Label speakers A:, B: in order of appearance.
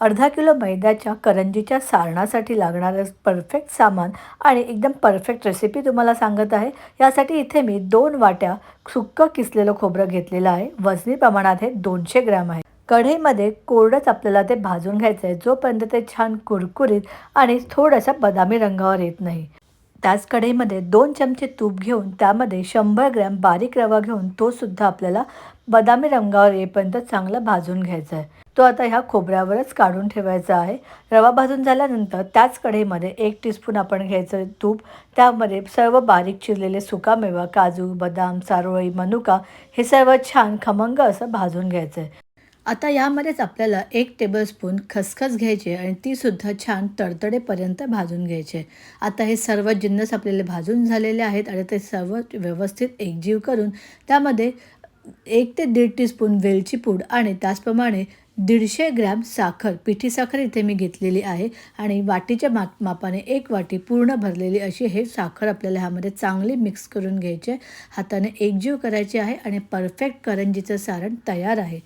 A: अर्धा किलो मैद्याच्या करंजीच्या सारणासाठी लागणारं परफेक्ट सामान आणि एकदम परफेक्ट रेसिपी तुम्हाला सांगत आहे. यासाठी इथे मी दोन वाट्या सुक्कं किसलेलं खोबरं घेतलेलं आहे. वजनी प्रमाणात हे दोनशे ग्रॅम आहे. कढईमध्ये कोरडंच आपल्याला ते भाजून घ्यायचं आहे जोपर्यंत ते छान कुरकुरीत आणि थोडासा बदामी रंगावर येत नाही. त्याच कढईमध्ये दोन चमचे तूप घेऊन त्यामध्ये शंभर ग्रॅम बारीक रवा घेऊन तो सुद्धा आपल्याला बदामी रंगावर येईपर्यंत चांगला भाजून घ्यायचा आहे तो आता ह्या खोबऱ्यावरच काढून ठेवायचा आहे. रवा भाजून झाल्यानंतर त्याच कढईमध्ये एक टीस्पून आपण घ्यायचं तूप. त्यामध्ये सर्व बारीक चिरलेले सुकामेवा काजू बदाम चारोळी मनुका हे सर्व छान खमंग असं भाजून घ्यायचं आहे आता यामध्येच आपल्याला एक टेबलस्पून खसखस घ्यायची आहे आणि तीसुद्धा छान तडतडेपर्यंत भाजून घ्यायची आहे. आता हे सर्व जिन्नस आपल्याला भाजून झालेले आहेत आणि ते सर्व व्यवस्थित एकजीव करून त्यामध्ये एक ते दीड टीस्पून वेलची पूड आणि त्याचप्रमाणे दीडशे ग्रॅम साखर पिठी साखर इथे मी घेतलेली आहे आणि वाटीच्या माप मापाने एक वाटी पूर्ण भरलेली अशी हे साखर आपल्याला ह्यामध्ये चांगली मिक्स करून घ्यायची हाताने एकजीव करायची आहे आणि परफेक्ट करंजीचं सारण तयार आहे.